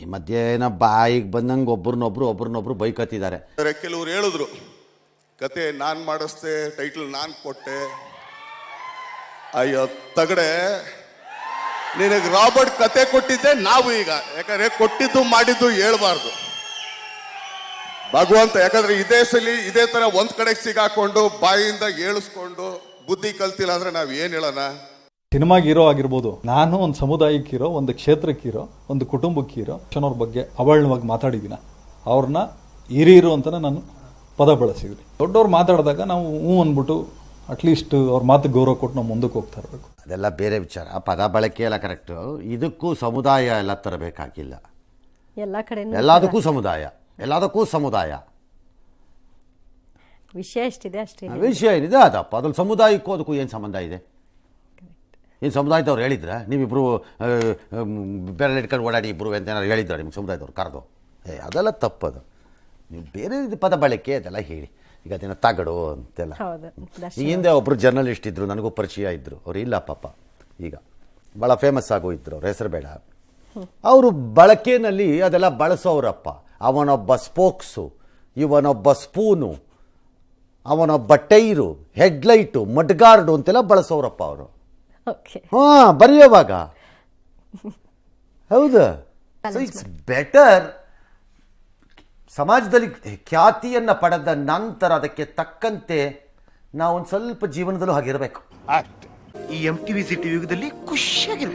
ಈ ಮಧ್ಯ ಏನೋ ಬಾಯಿಗೆ ಬಂದಂಗೆ ಒಬ್ರನ್ನೊಬ್ರು ಒಬ್ರನ್ನೊಬ್ರು ಬೈಕತ್ತಿದ್ದಾರೆ. ಆದರೆ ಕೆಲವರು ಹೇಳಿದ್ರು, ಕತೆ ನಾನು ಮಾಡಿಸ್ದೆ ಟೈಟಲ್ ನಾನು ಕೊಟ್ಟೆ. ಅಯ್ಯೋ, ತಗಡೆ, ನಿನಗೆ ರಾಬರ್ಟ್ ಕತೆ ಕೊಟ್ಟಿದ್ದೆ, ನಾವು ಈಗ. ಯಾಕಂದ್ರೆ ಕೊಟ್ಟಿದ್ದು ಮಾಡಿದ್ದು ಹೇಳ್ಬಾರ್ದು. ಭಗವಂತ, ಯಾಕಂದ್ರೆ ಇದೇ ಸಲಿ ಇದೇ ತರ ಒಂದ್ ಕಡೆಗೆ ಸಿಗಾಕೊಂಡು, ಬಾಯಿಂದ ಏಳಿಸ್ಕೊಂಡು, ಬುದ್ಧಿ ಕಲ್ತಿಲ್ಲ ಅಂದ್ರೆ ನಾವ್ ಏನ್ ಹೇಳೋಣ? ಸಿನಿಮಾಗೆ ಹೀರೋ ಆಗಿರ್ಬೋದು. ನಾನು ಒಂದು ಸಮುದಾಯಕ್ಕಿರೋ ಒಂದು ಕ್ಷೇತ್ರಕ್ಕಿರೋ ಒಂದು ಕುಟುಂಬಕ್ಕೆ ಇರೋ ಅವ್ರ ಬಗ್ಗೆ ಅವಳವಾಗಿ ಮಾತಾಡಿದ್ದೀನ ಅವ್ರನ್ನ ಹಿರಿಯರು ಅಂತ ನಾನು ಪದ ಬಳಸಿದ್ರಿ ದೊಡ್ಡವ್ರು ಮಾತಾಡಿದಾಗ ನಾವು ಹ್ಞೂ ಅಂದ್ಬಿಟ್ಟು ಅಟ್ಲೀಸ್ಟ್ ಅವ್ರ ಮಾತು ಗೌರವ ಕೊಟ್ಟು ನಾವು ಮುಂದಕ್ಕೆ ಹೋಗ್ತಾ ಇರಬೇಕು. ಅದೆಲ್ಲ ಬೇರೆ ವಿಚಾರ. ಪದ ಬಳಕೆ ಎಲ್ಲ ಕರೆಕ್ಟು ಇದಕ್ಕೂ ಸಮುದಾಯ ಎಲ್ಲ ತರಬೇಕಾಗಿಲ್ಲ. ಎಲ್ಲ ಕಡೆ ಎಲ್ಲದಕ್ಕೂ ಸಮುದಾಯ. ಎಲ್ಲದಕ್ಕೂ ಸಮುದಾಯ. ವಿಷಯ ಎಷ್ಟಿದೆ ಅಷ್ಟೇ. ವಿಷಯ ಏನಿದೆ? ಅದಪ್ಪ. ಅದ್ರಲ್ಲಿ ಸಮುದಾಯಕ್ಕೂ ಅದಕ್ಕೂ ಏನು ಸಂಬಂಧ ಇದೆ? ಏನು ಸಮುದಾಯದವ್ರು ಹೇಳಿದ್ರ? ನೀವಿಬ್ಬರು ಬೇರೆ ಇಟ್ಕೊಂಡು ಓಡಾಡಿ ಇಬ್ಬರು ಅಂತ ಏನಾರು ಹೇಳಿದ್ರ ನಿಮ್ಗೆ ಸಮುದಾಯದವ್ರು ಕರೆದು? ಏ ಅದೆಲ್ಲ ತಪ್ಪದು. ನೀವು ಬೇರೆ ಪದ ಬಳಕೆ ಅದೆಲ್ಲ ಹೇಳಿ. ಈಗ ಅದೇನೋ ತಗಡು ಅಂತೆಲ್ಲ. ಹೌದು ಈ ಹಿಂದೆ ಒಬ್ಬರು ಜರ್ನಲಿಸ್ಟ್ ಇದ್ದರು ನನಗೂ ಪರಿಚಯ ಇದ್ದರು ಅವ್ರು ಇಲ್ಲ ಪಾಪ ಈಗ. ಭಾಳ ಫೇಮಸ್ ಆಗೋ ಇದ್ರು ಅವ್ರ ಹೆಸರು ಬೇಡ. ಅವರು ಬಳಕೆನಲ್ಲಿ ಅದೆಲ್ಲ ಬಳಸೋರಪ್ಪ. ಅವನೊಬ್ಬ ಸ್ಪೋಕ್ಸು ಇವನೊಬ್ಬ ಸ್ಪೂನು ಅವನೊಬ್ಬ ಟೈರು ಹೆಡ್ಲೈಟು ಮಡ್ಗಾರ್ಡು ಅಂತೆಲ್ಲ ಬಳಸೋರಪ್ಪ ಅವರು. ಹಾಂ ಬರೆಯೋವಾಗ. ಹೌದು. ಸೊ ಇಟ್ಸ್ ಬೆಟರ್ ಸಮಾಜದಲ್ಲಿ ಖ್ಯಾತಿಯನ್ನು ಪಡೆದ ನಂತರ ಅದಕ್ಕೆ ತಕ್ಕಂತೆ ನಾವು ಒಂದು ಸ್ವಲ್ಪ ಜೀವನದಲ್ಲೂ ಹಾಗಿರಬೇಕು. ಈ ಎಂ ಟಿ ವಿ ಸಿಟಿ ಯುಗದಲ್ಲಿ ಖುಷಿಯಾಗಿರು